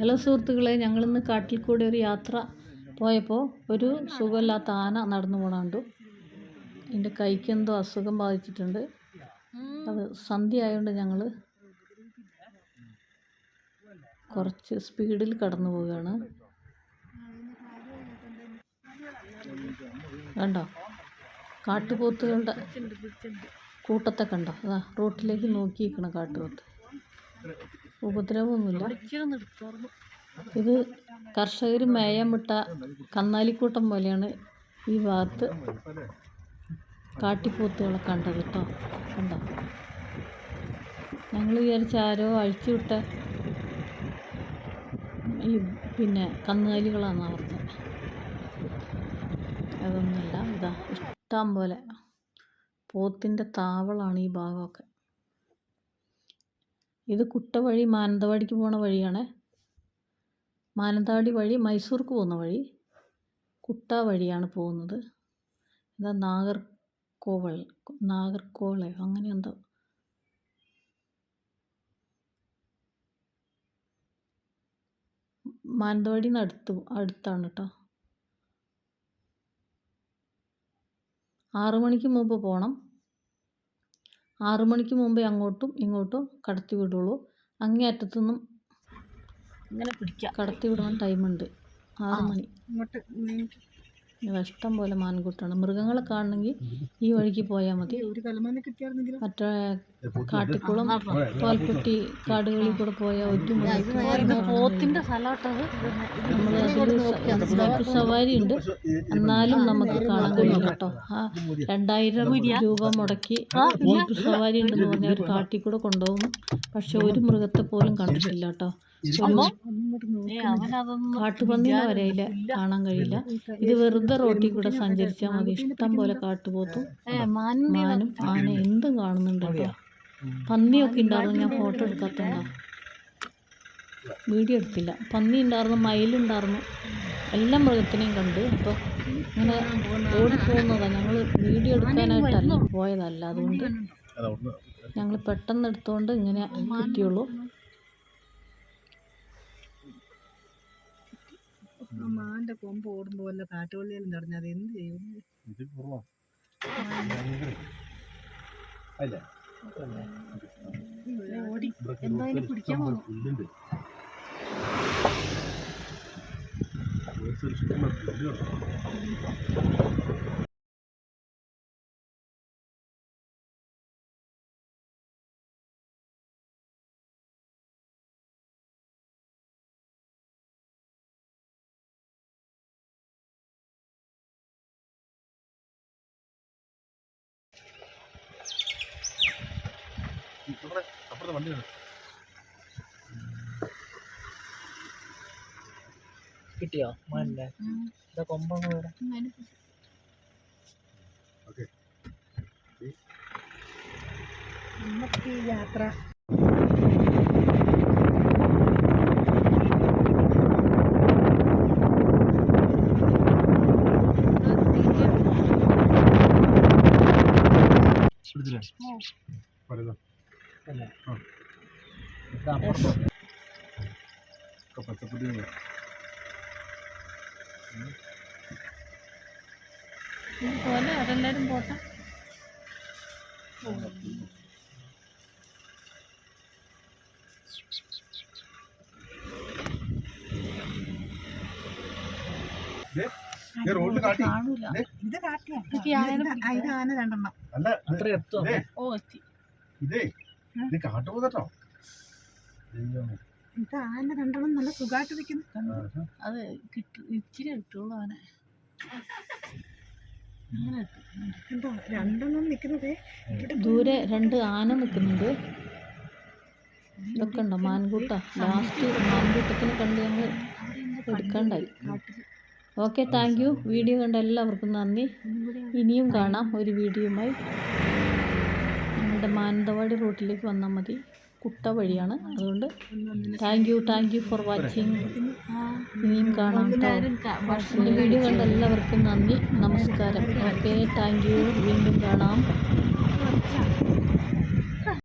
Hello സുഹൃത്തുക്കളെ ഞങ്ങളിന്ന് കാട്ടിൽ കൂടെ ഒരു യാത്ര പോയപ്പോൾ ഒരു സുഖമില്ലാത്ത ആന നടന്നു പോണ കണ്ടു. എന്റെ കൈക്ക് എന്തോ അസുഖം ബാധിച്ചിട്ടുണ്ട്. അത് സന്ധ്യ ആയതുകൊണ്ട് ഞങ്ങൾ കുറച്ച് സ്പീഡിൽ കടന്നു പോവുകയാണ്. കണ്ടോ? കാട്ടുപോത്തുകളുടെ കൂട്ടത്തെ കണ്ടോ? അതാ റോട്ടിലേക്ക് നോക്കി നിൽക്കണം കാട്ടുപോത്ത്. ഉപദ്രവമൊന്നുമില്ല. ഇത് കർഷകർ മേയാൻ വിട്ട കന്നാലിക്കൂട്ടം പോലെയാണ് ഈ ഭാഗത്ത് കാട്ടിപ്പോത്തുകളെ കണ്ടത് കേട്ടോ. കണ്ടോ? ഞങ്ങൾ വിചാരിച്ച ആരോ അഴിച്ചു വിട്ട ഈ പിന്നെ കന്നുകാലികളാണ് അവർക്ക് അതൊന്നുമില്ല. ഇതാ ഇഷ്ടം പോലെ പോത്തിന്റെ താവളാണ് ഈ ഭാഗമൊക്കെ. ഇത് കുട്ട വഴി മാനന്തവാടിക്ക് പോണ വഴിയാണ്. മാനന്തവാടി വഴി മൈസൂർക്ക് പോകുന്ന വഴി കുട്ട വഴിയാണ് പോകുന്നത്. എന്താ നാഗർകോവൾ നാഗർകോവളെ അങ്ങനെ എന്തോ. മാനന്തവാടി നിന്ന് അടുത്ത് അടുത്താണ് കേട്ടോ ആറു മണിക്ക് മുമ്പ് പോകണം ആറു മണിക്ക് മുമ്പേ അങ്ങോട്ടും ഇങ്ങോട്ടും കടത്തി വിടുള്ളൂ. അങ്ങേ അറ്റത്തുനിന്നും ഇങ്ങനെ പിടിക്കാം. കടത്തി വിടുന്ന ടൈമുണ്ട്. ആറു മണി. ഇങ്ങോട്ട് ഇഷ്ടം പോലെ മാൻകൂട്ടാണ്. മൃഗങ്ങളെ കാണണമെങ്കിൽ ഈ വഴിക്ക് പോയാൽ മതി. മറ്റേ കാട്ടിക്കുളം തോൽപ്പെട്ടി കാടുകളിൽ കൂടെ പോയാൽ ഒരു സ്ഥലമാട്ടത് നമ്മൾ അതിൽ സവാരി ഉണ്ട് എന്നാലും നമുക്ക് കാണാൻ കഴിയില്ല കേട്ടോ. ആ രണ്ടായിരം രൂപ മുടക്കി. ബോട്ട് സവാരി ഉണ്ടെന്ന് പറഞ്ഞാൽ ഒരു കാട്ടിൽ കൂടെ കൊണ്ടുപോകും പക്ഷെ ഒരു മൃഗത്തെ പോലും കണ്ടിട്ടില്ല കേട്ടോ. വരയില്ല വരെയില്ല കാണാൻ കഴിയില്ല. ഇത് വെറുതെ റോട്ടിൽ കൂടെ സഞ്ചരിച്ചാൽ മതി? ഇഷ്ടം പോലെ കാട്ടുപോത്തും മാനും ആന എന്തും കാണുന്നുണ്ടോ കേട്ടോ. പന്നിയൊക്കെ ഉണ്ടായിരുന്നു? ഞാൻ ഫോട്ടോ എടുക്കാത്തതുണ്ടോ വീഡിയോ എടുത്തില്ല. പന്നി ഉണ്ടായിരുന്നു മയിലുണ്ടായിരുന്നു എല്ലാ മൃഗത്തിനെയും കണ്ട് അപ്പോൾ ഇങ്ങനെ ഓടിപ്പോകുന്നതാണ് ഞങ്ങൾ വീഡിയോ എടുക്കാനായിട്ടല്ല പോയതല്ല അതുകൊണ്ട് ഞങ്ങൾ പെട്ടെന്ന് എടുത്തുകൊണ്ട് ഇങ്ങനെ കിട്ടിയുള്ളൂ. മാന്റെ കൊമ്പ് ഓടുമ്പോ വല്ല കാട്ടുവള്ളിയിലും തടഞ്ഞ അത് എന്ത് ചെയ്യും? ഇത് അല്ല. ഓടി. എന്തായാലും പിടിക്കാൻ അപ്പുറത്തെ വണ്ടി കിട്ടിയോ? മാനിന്റെ ഇതാ കൊമ്പങ്ങ ഓക്കെ. നമുക്ക് യാത്ര അല്ലേ? പച്ചപ്പൊടി പോലെ അതെല്ലാവരും പോട്ടെ. ഇത് ആന രണ്ടെണ്ണം അല്ല അത്ര എത്തോ. ഓ എത്തി. ഇതേ ഇത് കാട്ടുപോതട്ടോ ഇത് ആന രണ്ടെണ്ണം നല്ല സുഖമായിട്ട് നിൽക്കുന്നു അത് കിട്ടും ഇച്ചിരി കിട്ടുള്ളൂ ആന കിട്ടും. എന്തോ രണ്ടെണ്ണം നിൽക്കുന്നതേ? ഇവിടെ ദൂരെ രണ്ട് ആന നിൽക്കുന്നുണ്ട്. ഇതൊക്കെ ഉണ്ടോ? മാൻകൂട്ട. ലാസ്റ്റ് മാൻകൂട്ടത്തിനെ കണ്ട് ഞങ്ങൾ എടുക്കണ്ടായി. Okay thank you. വീഡിയോ കണ്ട എല്ലാവർക്കും നന്ദി. ഇനിയും കാണാം ഒരു വീഡിയോയുമായി. ഞങ്ങളുടെ മാനന്തവാടി റൂട്ടിലേക്ക് വന്നാൽ മതി. കുട്ട വഴിയാണ്. അതുകൊണ്ട് thank you thank you for watching ഇനിയും കാണാം കേട്ടോ വീഡിയോ കണ്ട എല്ലാവർക്കും നന്ദി. നമസ്കാരം. ഓക്കെ താങ്ക് യു വീണ്ടും കാണാം.